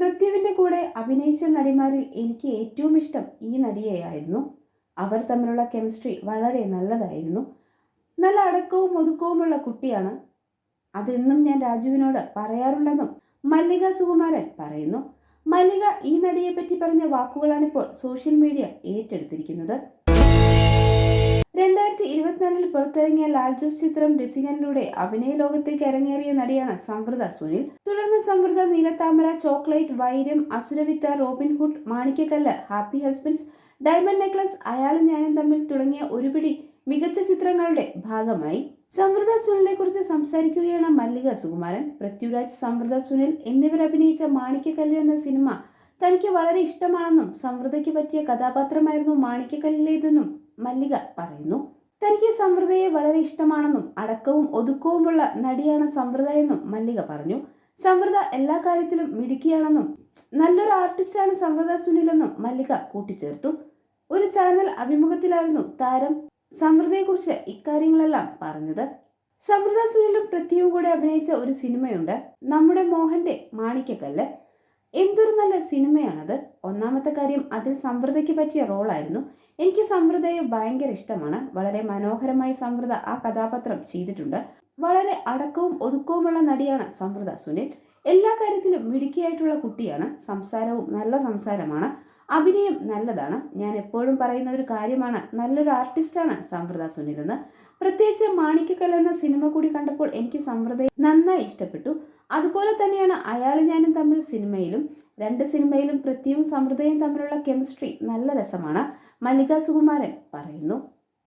പൃഥ്വിന്റെ കൂടെ അഭിനയിച്ച നടിമാരിൽ എനിക്ക് ഏറ്റവും ഇഷ്ടം ഈ നടിയെയായിരുന്നു. അവർ തമ്മിലുള്ള കെമിസ്ട്രി വളരെ നല്ലതായിരുന്നു. നല്ല അടക്കവും ഒതുക്കവുമുള്ള കുട്ടിയാണ്. അതെന്നും ഞാൻ രാജുവിനോട് പറയാറുണ്ടെന്നും മല്ലിക സുകുമാരൻ പറയുന്നു. മല്ലിക ഈ നടിയെ പറ്റി പറഞ്ഞ വാക്കുകളാണിപ്പോൾ സോഷ്യൽ മീഡിയ ഏറ്റെടുത്തിരിക്കുന്നത്. രണ്ടായിരത്തി ഇരുപത്തിനാലിൽ പുറത്തിറങ്ങിയ ലാൽ ജോസ് ചിത്രം ഡിസിഗനിലൂടെ അഭിനയ ലോകത്തേക്ക് ഇറങ്ങേറിയ നടിയാണ് Samvritha Sunil. Samvritha Neelathamara Chocolate Vairam Asuravithu Robin Hood Manikyakkallu Happy Husbands Diamond Necklace അയാളും ഞാനും തമ്മിൽ തുടങ്ങിയ ഒരുപിടി മികച്ച ചിത്രങ്ങളുടെ ഭാഗമായി സമൃദ്ധ സുനിലിനെ കുറിച്ച് സംസാരിക്കുകയാണ് മല്ലിക സുകുമാരൻ. പൃഥ്വിരാജ് സമൃദ്ധ സുനിൽ എന്നിവർ അഭിനയിച്ച മാണിക്കക്കല്ല് എന്ന സിനിമ തനിക്ക് വളരെ ഇഷ്ടമാണെന്നും സമൃദ്ധയ്ക്ക് പറ്റിയ കഥാപാത്രമായിരുന്നു മാണിക്കക്കല്ലിലേതെന്നും മല്ലിക പറയുന്നു. തനിക്ക് സമൃദ്ധയെ വളരെ ഇഷ്ടമാണെന്നും അടക്കവും ഒതുക്കവുമുള്ള നടിയാണ് സമൃദ്ധ എന്നും മല്ലിക പറഞ്ഞു. സമൃദ്ധ എല്ലാ കാര്യത്തിലും മിടുക്കിയാണെന്നും നല്ലൊരു ആർട്ടിസ്റ്റാണ് സംവൃത സുനിലെന്നും മല്ലിക കൂട്ടിച്ചേർത്തു. ഒരു ചാനൽ അഭിമുഖത്തിലായിരുന്നു താരം സംവൃതയെക്കുറിച്ച് ഇക്കാര്യങ്ങളെല്ലാം പറഞ്ഞത്. സംവൃത സുനിലും പൃഥ്വിയും കൂടെ അഭിനയിച്ച ഒരു സിനിമയുണ്ട് നമ്മുടെ മോഹന്റെ മാണിക്കക്കല്ല് എന്തൊരു നല്ല സിനിമയാണത്. ഒന്നാമത്തെ കാര്യം അതിൽ സംവൃതയ്ക്ക് പറ്റിയ റോളായിരുന്നു. എനിക്ക് സംവൃതയെ ഭയങ്കര ഇഷ്ടമാണ്. വളരെ മനോഹരമായി സംവൃത ആ കഥാപാത്രം ചെയ്തിട്ടുണ്ട്. വളരെ അടക്കവും ഒതുക്കവുമുള്ള നടിയാണ് സമൃദ്ധ സുനിൽ. എല്ലാ കാര്യത്തിലും മിടുക്കിയായിട്ടുള്ള കുട്ടിയാണ്. സംസാരവും നല്ല സംസാരമാണ്. അഭിനയം നല്ലതാണ്. ഞാൻ എപ്പോഴും പറയുന്ന ഒരു കാര്യമാണ് നല്ലൊരു ആർട്ടിസ്റ്റാണ് സമൃദ്ധ സുനിൽ എന്ന് പ്രത്യേകിച്ച് മാണിക്കക്കൽ എന്ന സിനിമ കൂടി കണ്ടപ്പോൾ എനിക്ക് സമൃദ്ധയെ നന്നായി ഇഷ്ടപ്പെട്ടു. അതുപോലെ തന്നെയാണ് അയാളും ഞാനും തമ്മിൽ സിനിമയിലും രണ്ട് സിനിമയിലും പൃഥ്വിയും സമൃദ്ധയും തമ്മിലുള്ള കെമിസ്ട്രി നല്ല രസമാണ് മല്ലിക സുകുമാരൻ പറയുന്നു.